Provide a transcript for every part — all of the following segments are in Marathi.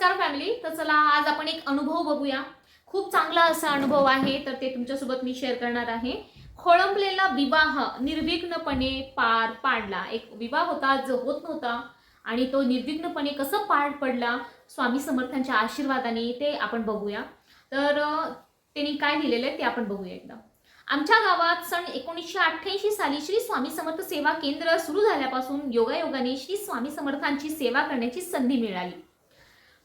नमस्कार फॅमिली तर चला आज आपण एक अनुभव बघूया. खूप चांगला असा अनुभव आहे तर ते तुमच्यासोबत मी शेअर करणार आहे. खोळंबलेला विवाह निर्विघ्नपणे पार पाडला. एक विवाह होता जो होत नव्हता आणि तो निर्विघ्नपणे कसं पार पडला स्वामी समर्थांच्या आशीर्वादाने ते आपण बघूया. तर त्यांनी काय लिहिलेलं आहे ते आपण बघूया एकदा. आमच्या गावात सन एकोणीसशे अठ्ठ्याऐंशी साली श्री स्वामी समर्थ सेवा केंद्र सुरू झाल्यापासून योगायोगाने श्री स्वामी समर्थांची सेवा करण्याची संधी मिळाली.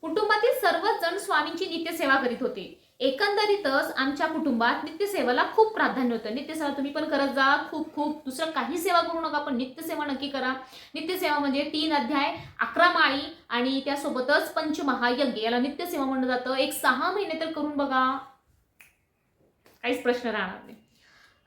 कुटुंबातील सर्वच जण स्वामींची नित्यसेवा करीत होते. एकंदरीतच आमच्या कुटुंबात नित्यसेवाला खूप प्राधान्य होतं. नित्यसेवा तुम्ही पण करत जा. खूप खूप. दुसरं काही सेवा करू नका पण नित्यसेवा नक्की करा. नित्यसेवा म्हणजे तीन अध्याय अकरा माळी आणि त्यासोबतच पंचमहायज्ञ. याला नित्यसेवा म्हणलं जातं. एक सहा महिने तर करून बघा. काहीच प्रश्न राहणार नाही.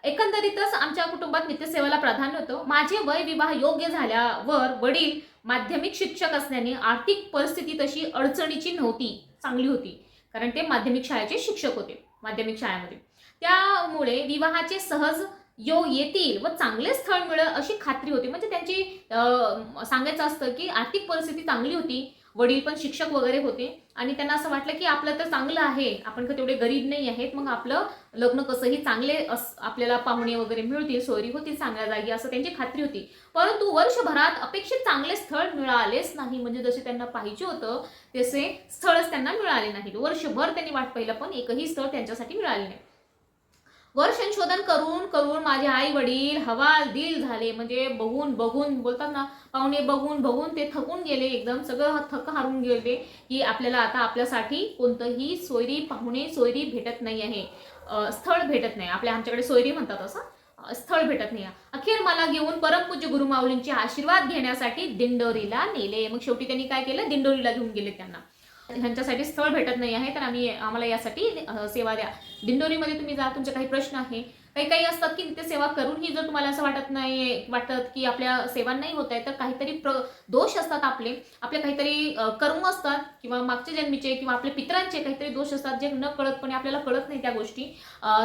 एकंदरीतच आमच्या कुटुंबात नित्यसेवेला प्राधान्य होतं. माझे वय विवाह योग्य झाल्यावर वडील माध्यमिक शिक्षक असल्याने आर्थिक परिस्थिती तशी अडचणीची नव्हती चांगली होती. कारण ते माध्यमिक शाळेचे शिक्षक होते माध्यमिक शाळेमध्ये. त्यामुळे विवाहाचे सहज योग येतील व चांगले स्थळ मिळेल अशी खात्री होती. म्हणजे त्यांची सांगायचं असतं की आर्थिक परिस्थिती चांगली होती वडील पण शिक्षक वगैरे होते. आणि त्यांना असं वाटलं की आपलं तर चांगलं आहे. आपण का तेवढे गरीब नाही आहेत. मग आपलं लग्न कसंही चांगले अस आपल्याला पाहुणे वगैरे मिळतील सोयरी होतील चांगल्या जागी असं त्यांची खात्री होती. परंतु वर्षभरात अपेक्षित चांगले स्थळ मिळालेच नाही. म्हणजे जसे त्यांना पाहिजे होतं तसे स्थळच त्यांना मिळाले नाहीत. वर्षभर त्यांनी वाट पाहिलं पण एकही स्थळ त्यांच्यासाठी मिळाले नाही. वर संशोधन करून करून माझे आई वडील हवाल दिल झाले. म्हणजे बघून बघून बोलतात ना पाहुणे बघून बघून ते थकून गेले. एकदम सगळं थक हारून गेले की आपल्याला आता आपल्यासाठी कोणतंही सोयरी पाहुणे सोयरी भेटत नाही आहे. स्थळ भेटत नाही. आपल्या आमच्याकडे सोयरी म्हणतात असं. स्थळ भेटत नाही. अखेर मला घेऊन परमपूज्य गुरुमाऊलींचे आशीर्वाद घेण्यासाठी दिंडोरीला नेले. मग शेवटी त्यांनी काय केलं? दिंडोरीला घेऊन गेले त्यांना. ह्यांच्यासाठी स्थळ भेटत नाही आहे तर आम्ही आम्हाला यासाठी सेवा द्या. दिंडोरीमध्ये तुम्ही जा तुमचे काही प्रश्न आहे. काही काही असतात की तिथे सेवा करूनही जर तुम्हाला असं वाटत नाही वाटत की आपल्या सेवा नाही होत आहे तर काहीतरी प्र दोष असतात आपले. आपले काहीतरी कर्म असतात किंवा मागच्या जन्मीचे किंवा आपल्या पितरांचे काहीतरी दोष असतात जे न कळतपणे आपल्याला कळत नाही त्या गोष्टी.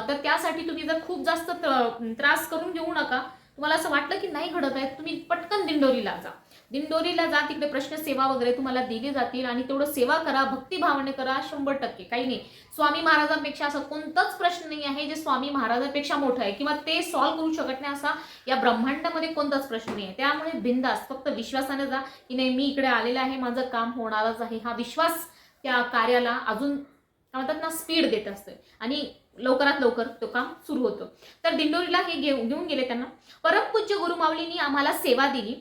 तर त्यासाठी तुम्ही जर खूप जास्त त्र- त्रास करून घेऊ नका. तुम्हाला असं वाटलं की नाही घडत आहे तुम्ही पटकन दिंडोरीला जा. दिंडोरीला जा तिकडे प्रश्न सेवा वगैरे तुम्हाला दिली जातील आणि तेवढं सेवा करा भक्तिभावाने करा शंभर टक्के. काही नाही. स्वामी महाराजांपेक्षा असं कोणताच प्रश्न नाही आहे जे स्वामी महाराजांपेक्षा मोठं आहे किंवा ते सॉल्व्ह करू शकत नाही असा या ब्रह्मांडामध्ये कोणताच प्रश्न नाही आहे. त्यामुळे बिंदास फक्त विश्वासाने जा की नाही मी इकडे आलेलं आहे माझं काम होणारच आहे. हा विश्वास त्या कार्याला अजून काय म्हणतात ना स्पीड देत असते आणि लवकरात लवकर तो काम सुरू होतो. तर दिंडोरीला हे घेऊन घेऊन गेले त्यांना. परमपूज्य गुरुमावलींनी आम्हाला सेवा दिली.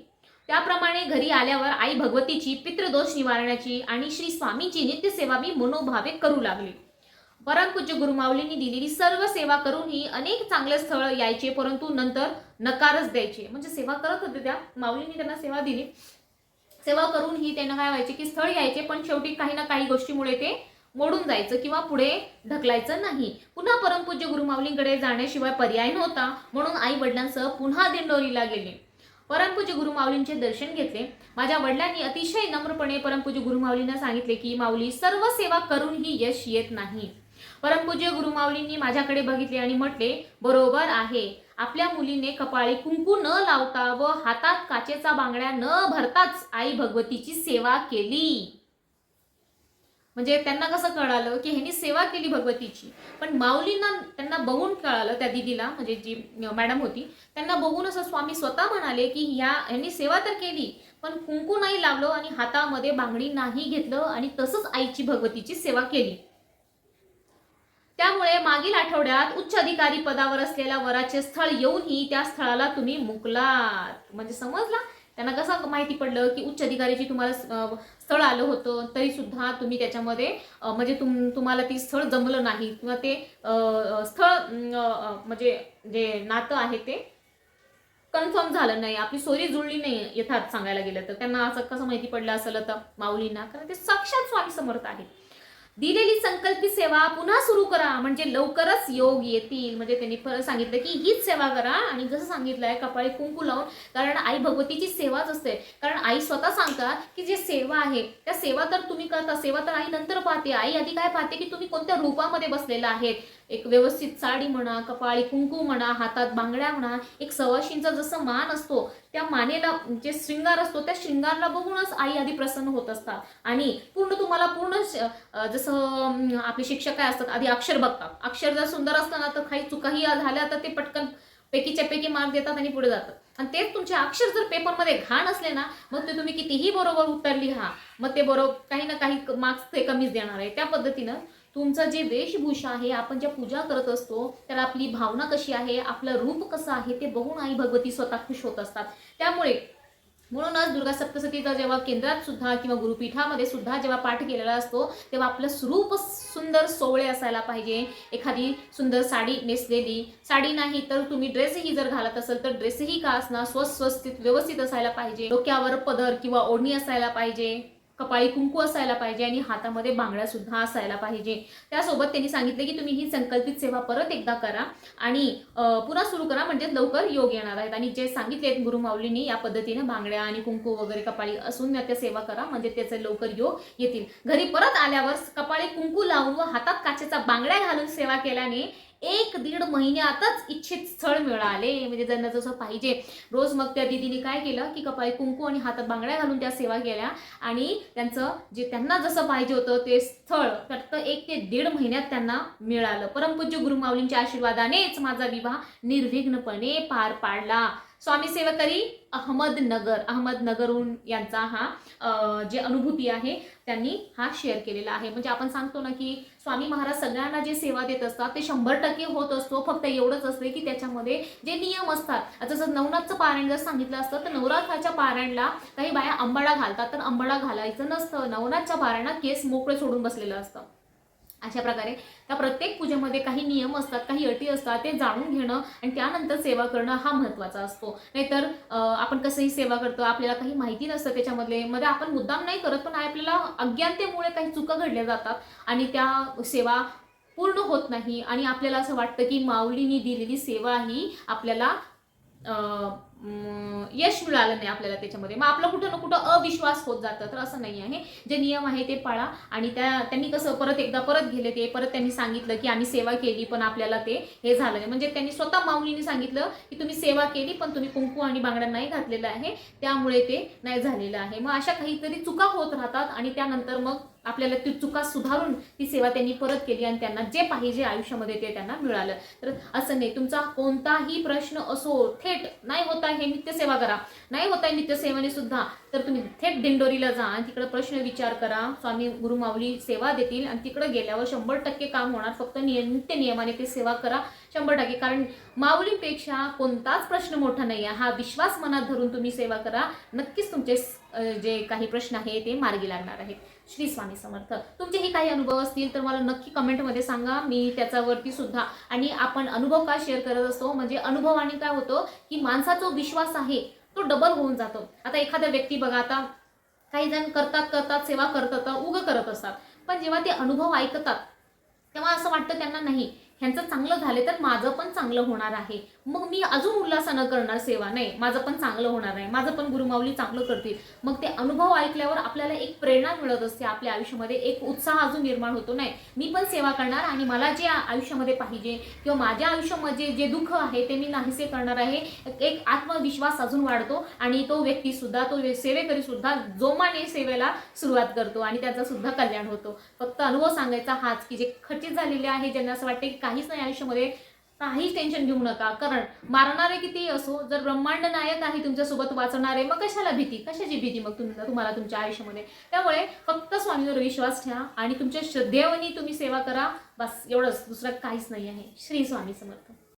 त्याप्रमाणे घरी आल्यावर आई भगवतीची पितृदोष निवारण्याची आणि श्री स्वामीची नित्यसेवा मी मनोभावे करू लागले. परमपूज्य गुरुमाऊलींनी दिलेली सर्व सेवा करूनही अनेक चांगले स्थळ यायचे परंतु नंतर नकारच द्यायचे. म्हणजे सेवा करत होते त्या माऊलींनी त्यांना सेवा दिली. सेवा करूनही त्यांना काय व्हायचे की स्थळ यायचे पण शेवटी काही ना काही गोष्टीमुळे ते मोडून जायचं किंवा पुढे ढकलायचं नाही. पुन्हा परमपूज्य गुरुमाऊलींकडे जाण्याशिवाय पर्याय नव्हता. म्हणून आई वडिलांसह पुन्हा दिंडोरीला गेले. परमपूज्य गुरुमाऊलींचे दर्शन घेतले. माझ्या वडिलांनी अतिशय नम्रपणे परमपूज्य गुरुमाऊलींना सांगितले की माऊली सर्व सेवा करूनही यश येत नाही. परमपूज्य गुरुमाऊलींनी माझ्याकडे बघितले आणि म्हटले बरोबर आहे. आपल्या मुलीने कपाळी कुंकू न लावता व हातात काचेचा बांगड्या न भरताच आई भगवतीची सेवा केली. म्हणजे त्यांना कसं कळालं की ह्यांनी सेवा केली भगवतीची. पण माऊलींना त्यांना बघून कळालं त्या दिदीला म्हणजे जी मॅडम होती त्यांना बघून असं स्वामी स्वतः म्हणाले की ह्या ह्यांनी सेवा तर केली पण कुंकू नाही लावलं आणि हातामध्ये बांगडी नाही घेतलं आणि तसंच आईची भगवतीची सेवा केली. त्यामुळे मागील आठवड्यात उच्च अधिकारी पदावर असलेल्या वराचे स्थळ येऊनही त्या स्थळाला तुम्ही मुकलात. म्हणजे समजला? त्यांना कसं माहिती पडलं की उच्च अधिकाऱ्याची तुम्हाला स्थळ आलं होतं तरी सुद्धा तुम्ही त्याच्यामध्ये म्हणजे तुम तुम्हाला ती स्थळ जमलं नाही. किंवा ते स्थळ म्हणजे जे नातं आहे ते कन्फर्म झालं नाही. आपली सोरी जुळली नाही यथार्थ सांगायला गेलं तर. त्यांना असं कसं माहिती पडलं असेल तर माऊलींना? कारण ते साक्षात स्वामी समर्थ आहेत. दिलेली संकल्पित सेवा पुन्हा सुरू करा. म्हणजे लवकरच योग येतील. म्हणजे त्यांनी परत सांगितलं की हीच सेवा करा. आणि जसं सांगितलंय कपाळी कुंकू लावून. कारण आई भगवतीची सेवाच असते. कारण आई स्वतः सांगतात की जे सेवा आहे त्या सेवा तर तुम्ही करता. सेवा तर आई नंतर पाहते. आई आधी काय पाहते की तुम्ही कोणत्या रूपामध्ये बसलेला आहेत? एक व्यवस्थित साडी म्हणा कपाळी कुंकू म्हणा हातात बांगड्या म्हणा एक सवाशींचा जसं मान असतो त्या मानेला जे शृंगार असतो त्या शृंगारला बघूनच आई आधी प्रसन्न होत असतात. आणि पूर्ण तुम्हाला पूर्ण जसं आपले शिक्षक काय असतात आधी अक्षर बघतात. अक्षर जर सुंदर असतं ना तर काही चुकाही झाल्या तर ते पटकन पैकीच्या पैकी मार्क देतात आणि पुढे जातात. आणि तेच तुमचे अक्षर जर पेपरमध्ये घाण असले ना मग ते तुम्ही कितीही बरोबर उत्तर लिहा. मग ते बरोबर काही ना काही मार्क्स ते कमीच देणार आहे. त्या पद्धतीनं तुमचं जे वेशभूषा आहे आपण ज्या पूजा करत असतो त्याला आपली भावना कशी आहे आपलं रूप कसं आहे ते बघून आई भगवती स्वतः खुश होत असतात. त्यामुळे म्हणूनच दुर्गा सप्तसतीचा जेव्हा केंद्रात सुद्धा किंवा गुरुपीठामध्ये सुद्धा जेव्हा पाठ केलेला असतो तेव्हा आपलं स्वरूप सुंदर सोवळे असायला पाहिजे. एखादी सुंदर साडी नेसलेली साडी नाही तर तुम्ही ड्रेसही जर घालत असेल तर ड्रेसही का असणार? स्वस्वस्थित व्यवस्थित असायला पाहिजे. डोक्यावर पदर किंवा ओढणी असायला पाहिजे. कपाळी कुंकू असायला पाहिजे आणि हातामध्ये बांगड्या सुद्धा असायला पाहिजे. त्यासोबत त्यांनी सांगितले की तुम्ही ही संकल्पित सेवा परत एकदा करा आणि पुन्हा सुरू करा म्हणजे लवकर योग येणार आहेत. आणि जे सांगितले गुरु माऊलींनी या पद्धतीने बांगड्या आणि कुंकू वगैरे कपाळी असून त्या सेवा करा म्हणजे त्याचे लवकर योग येतील. घरी परत आल्यावर कपाळी कुंकू लावून व हातात काचेचा बांगड्या घालून सेवा केल्याने एक दीड महिन्यातच इच्छित स्थळ मिळाले. म्हणजे ज्यांना जसं पाहिजे. रोज मग त्या दिदीने काय केलं की कपाळी कुंकू आणि हातात बांगड्या घालून त्या सेवा केल्या. आणि त्यांचं जे त्यांना जसं पाहिजे होतं ते स्थळ फक्त एक ते दीड महिन्यात त्यांना मिळालं. परमपूज्य गुरुमाऊलींच्या आशीर्वादानेच माझा विवाह निर्विघ्नपणे पार पाडला. स्वामी सेवकरी अहमदनगर अहमदनगरहून यांचा हा जे अनुभूती आहे त्यांनी हा शेअर केलेला आहे. म्हणजे आपण सांगतो ना की स्वामी महाराज सगळ्यांना जे सेवा देत असतात ते शंभर टक्के होत असतो. फक्त एवढंच असते की त्याच्यामध्ये जे नियम असतात. जसं नवनाथचं पारायण जर सांगितलं असतं तर नवरात्राच्या पारायणला काही बाया अंबाडा घालतात. तर अंबाडा घालायचं नसतं. नवनाथच्या पारायणात केस मोकळे सोडून बसलेलं असतं. अशा प्रकारे. त्या प्रत्येक पूजेमध्ये काही नियम असतात काही अटी असतात ते जाणून घेणं आणि त्यानंतर सेवा करणं हा महत्त्वाचा असतो. नाहीतर आपण कसंही सेवा करतो आपल्याला काही माहिती नसतं त्याच्यामधले मध्ये आपण मुद्दाम नाही करत पण आपल्याला अज्ञानतेमुळे काही चुका घडल्या जातात आणि त्या सेवा पूर्ण होत नाही आणि आपल्याला असं वाटतं की माऊलीनी दिलेली सेवा ही आपल्याला यश मिळालं नाही आपल्याला त्याच्यामध्ये. मग आपलं कुठं ना कुठं अविश्वास होत जातं. तर असं नाही आहे. जे नियम आहे ते पाळा. आणि त्या त्यांनी कसं परत एकदा परत गेले ते परत त्यांनी सांगितलं की आम्ही सेवा केली पण आपल्याला ते हे झालं नाही. म्हणजे त्यांनी स्वतः माऊलीने सांगितलं की तुम्ही सेवा केली पण तुम्ही कुंकू आणि बांगड्या नाही घातलेलं आहे. त्यामुळे ते नाही झालेलं आहे. मग अशा काहीतरी चुका होत राहतात आणि त्यानंतर मग आपल्याला ती चुका सुधारून ती सेवा त्यांनी परत केली आणि त्यांना जे पाहिजे आयुष्यामध्ये ते त्यांना मिळालं. तर असं नाही तुमचा कोणताही प्रश्न असो थेट नाही होत आहे नित्यसेवा करा. नाही होत आहे नित्यसेवाने सुद्धा तर तुम्ही थेट दिंडोरीला जा आणि तिकडे प्रश्न विचार करा. स्वामी गुरुमाऊली सेवा देतील आणि तिकडे गेल्यावर शंभर टक्के काम होणार. फक्त नियम नित्य नियमाने ते सेवा करा. शंभर टक्के. कारण माऊलीपेक्षा कोणताच प्रश्न मोठा नाही आहे. हा विश्वास मनात धरून तुम्ही सेवा करा. नक्कीच तुमचे जे काही प्रश्न आहे ते मार्गी लागणार आहेत. श्री स्वामी समर्थ. तुमचेही काही अनुभव असतील तर मला नक्की कमेंटमध्ये सांगा. मी त्याच्यावरती सुद्धा आणि आपण अनुभव का शेअर करत असतो? म्हणजे अनुभवाने काय होतं की माणसा जो विश्वास आहे तो डबल होऊन जातो. आता एखाद्या व्यक्ती बघा आता काही जण करतात करतात सेवा करतात उग करत असतात. पण जेव्हा ते अनुभव ऐकतात तेव्हा असं वाटतं त्यांना नाही. ह्यांचं चांगलं झाले तर माझं पण चांगलं होणार आहे. मग मी अजून उल्हासानं करणार सेवा? नाही माझं पण चांगलं होणार आहे. माझं पण गुरुमाऊली चांगलं करतील. मग ते अनुभव ऐकल्यावर आपल्याला एक प्रेरणा मिळत असते. आपल्या आयुष्यामध्ये एक उत्साह अजून निर्माण होतो. नाही मी पण सेवा करणार आणि मला जे आयुष्यामध्ये पाहिजे किंवा माझ्या आयुष्यामध्ये जे दुःख आहे ते मी नाहीसे करणार आहे. एक आत्मविश्वास अजून वाढतो आणि तो व्यक्ती सुद्धा तो सेवेकरी सुद्धा जोमाने सेवेला सुरुवात करतो आणि त्याचं सुद्धा कल्याण होतो. फक्त अनुभव सांगायचा हाच की जे खचित झालेले आहे ज्यांना असं वाटते की काहीच नाही आयुष्यामध्ये काहीच टेन्शन घेऊ नका. कारण मारणारे किती असो जर ब्रह्मांड नायक आहे तुमच्यासोबत वाचणारे मग कशाला भीती? कशाची भीती मग तुम तुम्हाला तुमच्या आयुष्यामध्ये? त्यामुळे फक्त स्वामीवर विश्वास ठेवा आणि तुमच्या श्रद्धेवनी तुम्ही सेवा करा. बस एवढंच. दुसरं काहीच नाही आहे. श्री स्वामी समर्थ.